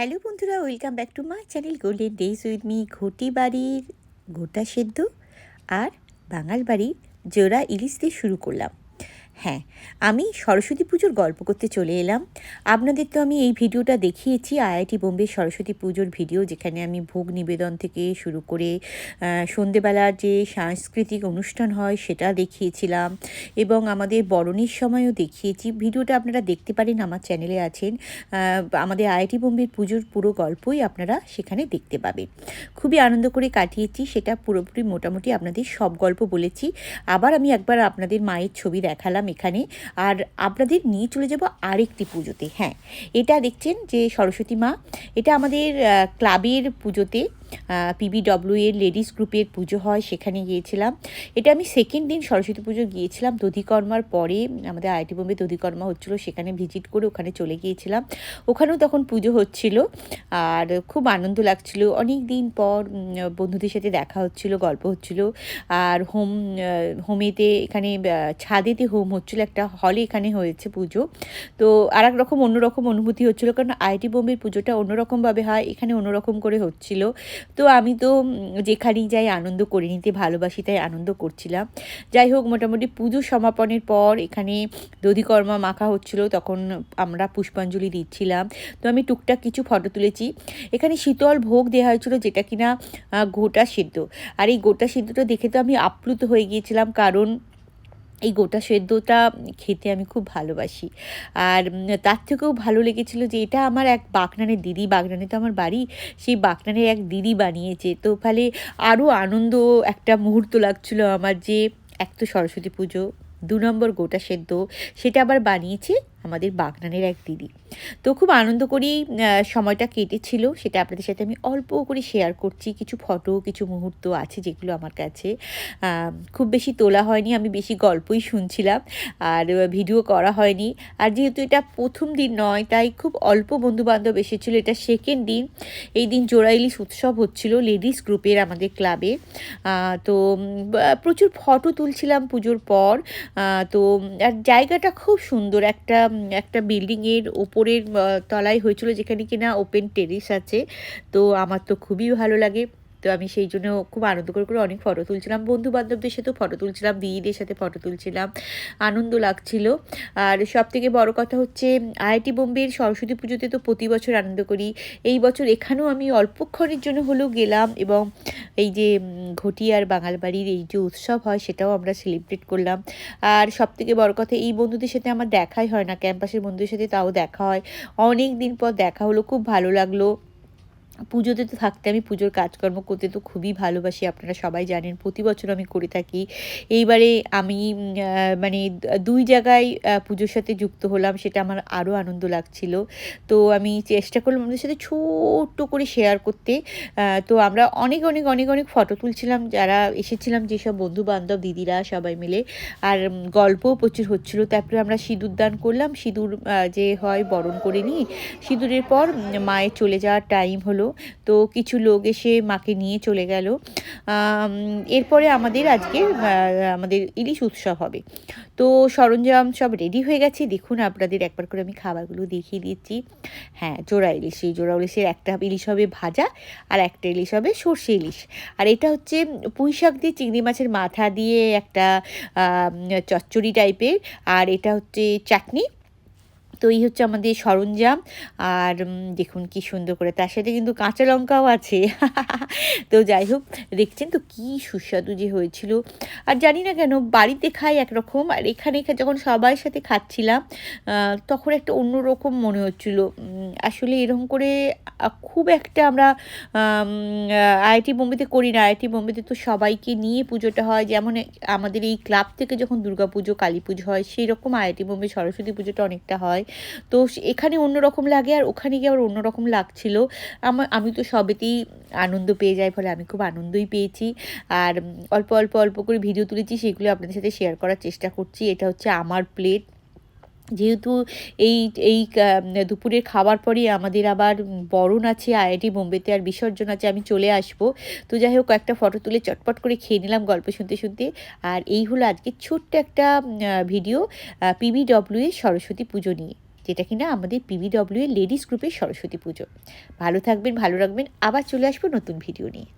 Hello বন্ধুরা, welcome back to my channel golden days with me, ঘটি বাড়ির গোটা সেদ্ধ আর বাঙাল বাড়ির জোড়া ইলিশ দিয়ে শুরু করলাম। হ্যাঁ আমি সরস্বতী পুজোর গল্প করতে চলে এলাম। আপনাদের তো আমি এই ভিডিওটা দেখিয়েছি, আইআইটি বোম্বে সরস্বতী পুজোর ভিডিও, যেখানে আমি ভোগ নিবেদন থেকে শুরু করে সন্ধেবেলার যে সাংস্কৃতিক অনুষ্ঠান হয় সেটা দেখিয়েছিলাম এবং আমাদের বরণের সময়ও দেখিয়েছি। ভিডিওটা আপনারা দেখতে পারেন, আমার চ্যানেলে আছেন। আমাদের আইআইটি বোম্বের পুজোর পুরো গল্পই আপনারা সেখানে দেখতে পাবেন। খুবই আনন্দ করে কাটিয়েছি, সেটা পুরোপুরি মোটামুটি আপনাদের সব গল্প বলেছি। আবার আমি একবার আপনাদের মায়ের ছবি দেখালাম এখানে। আর আপনাদের নিয়ে চলে যাব আরেকটি পুজোতে হ্যাঁ। এটা দেখছেন যে সরস্বতী মা, এটা আমাদের ক্লাবের পুজোতে পিবিডব্লিউ এর লেডিস গ্রুপের পুজো হয়, সেখানে গিয়েছিলাম। এটা আমি সেকেন্ড দিন সরস্বতী পুজো গিয়েছিলাম। দধিকর্মার পরে আমাদের আইটি বোম্বে দধিকর্মা হচ্ছিল, সেখানে ভিজিট করে ওখানে চলে গিয়েছিলাম। ওখানেও তখন পুজো হচ্ছিল আর খুব আনন্দ লাগছিল। অনেক দিন পর বন্ধুদের সাথে দেখা হচ্ছিল, গল্প হচ্ছিল। আর হোম হোমেতে এখানে ছাদেতে হোম হচ্ছিল, একটা হলে এখানে হয়েছে পুজো। তো আর এক রকম, অন্যরকম অনুভূতি হচ্ছিল, কারণ আইটি বোম্বের পুজোটা অন্যরকমভাবে হয়, এখানে অন্যরকম করে হচ্ছিল। তো আমি তো যেখানেই যাই আনন্দ করে নিতে, ভালোবাসি তাই আনন্দ করছিলাম। যাই হোক, মোটামুটি পুজো সমাপনের পর এখানে দধিকর্মা মাখা হচ্ছিল, তখন আমরা পুষ্পাঞ্জলি দিচ্ছিলাম। তো আমি টুকটাক কিছু ফটো তুলেছি। এখানে শীতল ভোগ দেওয়া হয়েছিল, যেটা কিনা গোটা সিদ্ধ। আর এই গোটা সিদ্ধটা দেখে তো আমি আপ্লুত হয়ে গিয়েছিলাম, কারণ এই গোটা সেদ্ধটা খেতে আমি খুব ভালোবাসি। আর তার থেকেও ভালো লেগেছিলো যে এটা আমার এক বাগনানের দিদি, বাগনানে তো আমার বাড়ি, সেই বাগনানের এক দিদি বানিয়েছে। তো ফলে আরও আনন্দ একটা মুহূর্ত লাগছিল আমার যে, এক তো সরস্বতী পুজো, দু নম্বর গোটা সেদ্ধ, সেটা আবার বানিয়েছে আমাদের বাগনানের এক দিদি। তো খুব আনন্দ করেই সময়টা কেটেছিল। সেটা আপনাদের সাথে আমি অল্প করে শেয়ার করছি। কিছু ফটো কিছু মুহূর্ত আছে যেগুলো আমার কাছে খুব বেশি তোলা হয়নি, আমি বেশি গল্পই শুনছিলাম। আর ভিডিও করা হয়নি। আর যেহেতু এটা প্রথম দিন নয়, তাই খুব অল্প বন্ধু বান্ধব এসেছিল। এটা সেকেন্ড দিন। এই দিন জোড়া ইলিশ উৎসব হচ্ছিল লেডিস গ্রুপের আমাদের ক্লাবে তো প্রচুর ফটো তুলছিলাম পুজোর পর। তো, আর জায়গাটা খুব সুন্দর। একটা একটা বিল্ডিংয়ের ওপরের তলায় হয়েছিল যেখানে কিনা ওপেন টেরিস আছে। তো আমার তো খুবই ভালো লাগে। তো আমি সেই জন্য খুব আনন্দ করে করে অনেক ফটো তুলছিলাম। বন্ধু বান্ধবদের সাথেও ফটো তুলছিলাম দিদিদের সাথে ফটো তুলছিলাম। আনন্দ লাগছিল। আর সব থেকে বড় কথা হচ্ছে আইআইটি বোম্বের সরস্বতী পুজোতে তো প্রতি বছর আনন্দ করি। এই বছর এখানেও আমি অল্পক্ষণের জন্য হলেও গেলাম এবং এই যে উম, ঘটি আর বাঙাল বাড়ির এই যে উৎসব হয় সেটাও আমরা সেলিব্রেট করলাম। আর সব থেকে বড় কথা এই বন্ধুদের সাথে আমার দেখাই হয় না। ক্যাম্পাসের বন্ধুদের সাথে তাও দেখা হয়। অনেক দিন পর দেখা হলো খুব ভালো লাগল। পুজোতে তো থাকতে আমি পুজোর কাজকর্ম করতে তো খুবই ভালোবাসি, আপনারা সবাই জানেন, প্রতি বছর আমি করে থাকি। এইবারে আমি মানে দুই জায়গায় পুজোর সাথে যুক্ত হলাম, সেটা আমার আরও আনন্দ লাগছিল। তো আমি চেষ্টা করলাম আমাদের সাথে ছোট্ট করে শেয়ার করতে। তো আমরা অনেক অনেক অনেক অনেক ফটো তুলছিলাম, যারা এসেছিলাম, যেসব বন্ধু বান্ধব দিদিরা সবাই মিলে। আর গল্পও প্রচুর হচ্ছিল। তারপরে আমরা সিঁদুর দান করলাম। সিঁদুর যে হয় বরণ করে নিই, সিঁদুরের পর মায়ের চলে যাওয়ার টাইম হলো। তো কিছু লোক এসে মাকে নিয়ে চলে গেল। এরপরে আমাদের আজকে আমাদের ইলিশ উৎসব হবে। তো সরঞ্জাম সব রেডি হয়ে গেছে। দেখুন, আপনাদের একবার করে আমি খাবারগুলো দেখিয়ে দিচ্ছি। হ্যাঁ জোড়া ইলিশ। এই জোড়া ইলিশের একটা ইলিশ হবে ভাজা আর একটা ইলিশ হবে সর্ষে ইলিশ। আর এটা হচ্ছে পুঁই শাক দিয়ে চিংড়ি মাছের মাথা দিয়ে একটা চচ্চড়ি টাইপের আর এটা হচ্ছে চাটনি তো এই হচ্ছে আমাদের সরঞ্জাম। আর দেখুন কি সুন্দর করে তার সাথে কিন্তু কাঁচা লঙ্কাও আছে। তো যাই হোক, দেখছেন তো কি সুস্বাদু যে হয়েছিল। আর জানি না কেন, বাড়িতে খাই একরকম, আর এখানে যখন সবার সাথে খাচ্ছিলাম তখন একটা অন্যরকম মনে হচ্ছিল। আসলে এরকম করে খুব একটা আমরা আইআইটি বোম্বেতে করি না। আইআইটি বোম্বেতে তো সবাইকে নিয়ে পুজোটা হয়। যেমন আমাদের এই ক্লাব থেকে যখন দুর্গাপুজো কালী পুজো হয় সেই রকম আইআইটি বোম্বে সরস্বতী পুজোটা অনেকটা হয়। তো এখানে অন্যরকম লাগে আর ওখানে গিয়ে আবার অন্যরকম লাগছিল। আমার আমি তো সবেতেই আনন্দ পেয়ে যাই ফলে আমি খুব আনন্দই পেয়েছি। আর অল্প অল্প অল্প করে ভিডিও তুলেছি, সেগুলো আপনাদের সাথে শেয়ার করার চেষ্টা করছি। এটা হচ্ছে আমার প্লেট। যেহেতু এই এই দুপুরের খাবার পরেই আমাদের আবার বরণ আছে, আইআইটি বোম্বেতে আর বিসর্জন আছে, আমি চলে আসব। তো যাই হোক, একটা ফটো তুলে চটপট করে খেয়ে নিলাম গল্প শুনতে শুনতে। আর এই হলো আজকে ছোট্ট একটা ভিডিও পিবিডব্লিউ এর সরস্বতী পুজো নিয়ে, যেটা কিনা আমাদের পিভিডব্লিউ এর লেডিস গ্রুপের সরস্বতী পুজো। ভালো থাকবেন, ভালো রাখবেন, আবার চলে আসব নতুন ভিডিও নিয়ে।